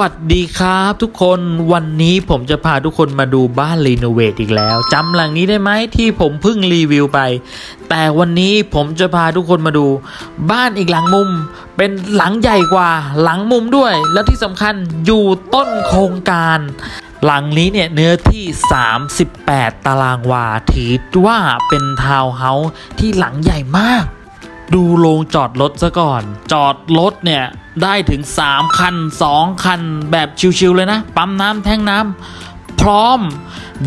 สวัสดีครับทุกคนวันนี้ผมจะพาทุกคนมาดูบ้านรีโนเวทอีกแล้วจำหลังนี้ได้ไหมที่ผมเพิ่งรีวิวไป แต่วันนี้ผมจะพาทุกคนมาดู บ้านอีกหลังมุม เป็นหลังใหญ่กว่าหลังมุมด้วย แล้วที่สำคัญอยู่ต้นโครงการ หลังนี้เนี่ยเนื้อที่ 38 ตารางวาถือว่าเป็นทาวน์เฮาส์ที่หลังใหญ่มาก ดูโรงจอดรถซะก่อน จอดรถเนี่ย ได้ถึง 3 คัน 2 คัน แบบชิวๆเลยนะ ปั๊มน้ำแท่งน้ำพร้อม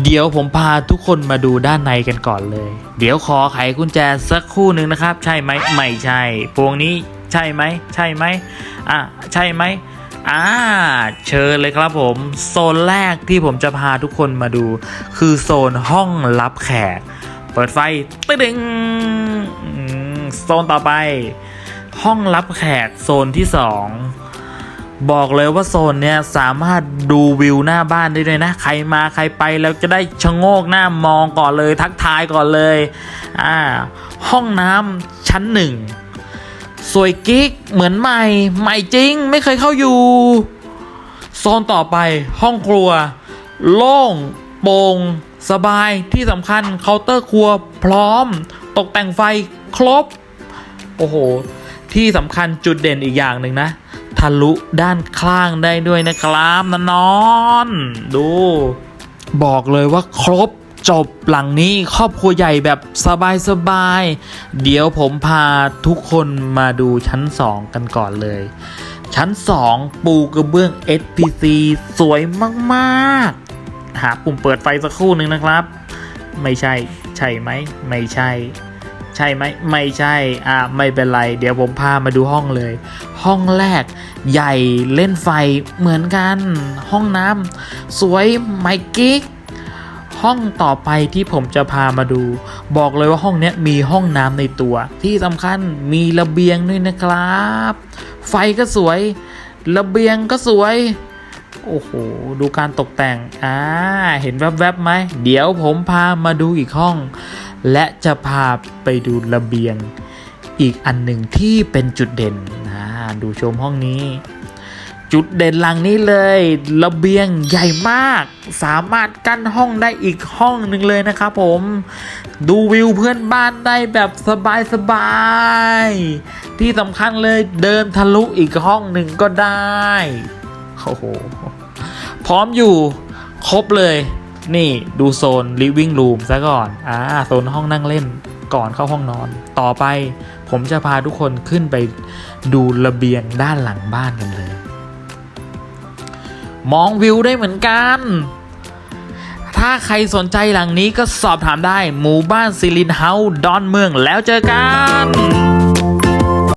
เดี๋ยวผมพาทุกคนมาดูด้านในกันก่อนเลย เดี๋ยวขอไขกุญแจสักคู่หนึ่งนะครับ ใช่ไหมไม่ใช่พวงนี้ใช่ไหมใช่ไหมอะใช่ไหมอ่าเชิญเลยครับผมโซนแรกที่ผมจะพาทุกคนมาดู คือโซนห้องรับแขก เปิดไฟตึ้งโซนต่อไป ห้องรับแขกโซนที่สองบอกเลยว่าโซนเนี้ยสามารถดูวิวหน้าบ้านได้ด้วยนะ ใครมาใครไปแล้วจะได้ชะโงกหน้ามองก่อนเลยทักทายก่อนเลยอ่าห้องน้ำชั้นหนึ่งสวยกิ๊กเหมือนใหม่ ใหม่จริง ไม่เคยเข้าอยู่ โซนต่อไปห้องครัว โล่งโปร่งสบายที่สำคัญเคาน์เตอร์ครัวพร้อม ตกแต่งไฟครบ โอ้โห ที่สำคัญจุดเด่นอีกอย่างหนึ่งนะ ทะลุด้านข้างได้ด้วยนะครับนนอน ดู บอกเลยว่าครบจบหลังนี้ครอบครัวใหญ่แบบสบายๆ เดี๋ยวผมพาทุกคนมาดูชั้น 2 กันก่อนเลย ชั้น 2 ปูกระเบื้อง SPC สวยมากๆ หาปุ่มเปิดไฟสักครู่หนึ่งนะครับ ไม่ใช่ ใช่ไหม ไม่ใช่ ใช่ไหมไม่ใช่อ่าไม่เป็นไร เดี๋ยวผมพามาดูห้องเลย ห้องแรกใหญ่เล่นไฟเหมือนกัน ห้องน้ำสวยไมกิ๊กห้องต่อไปที่ผมจะพามาดู บอกเลยว่าห้องนี้มีห้องน้ำในตัว ที่สำคัญมีระเบียงด้วยนะครับ ไฟก็สวย ระเบียงก็สวย โอ้โห ดูการตกแต่งอ่าเห็นแวบๆไหม เดี๋ยวผมพามาดูอีกห้อง และจะพาไปดูระเบียงอีกอันหนึ่งที่เป็นจุดเด่นนะดูชมห้องนี้ จุดเด่นหลังนี้เลย ระเบียงใหญ่มาก สามารถกั้นห้องได้อีกห้องหนึ่งเลยนะครับผม ดูวิวเพื่อนบ้านได้แบบสบายๆที่สำคัญเลยเดินทะลุอีกห้องหนึ่งก็ได้โอ้โหพร้อมอยู่ครบเลย นี่ดูโซน living room ซะก่อนอ่าโซนห้องนั่งเล่นก่อนเข้าห้องนอน ต่อไปผมจะพาทุกคนขึ้นไปดูระเบียงด้านหลังบ้านกันเลย มองวิวได้เหมือนกัน ถ้าใครสนใจหลังนี้ก็สอบถามได้ หมู่บ้านซิลินเฮาดอนเมืองแล้วเจอกัน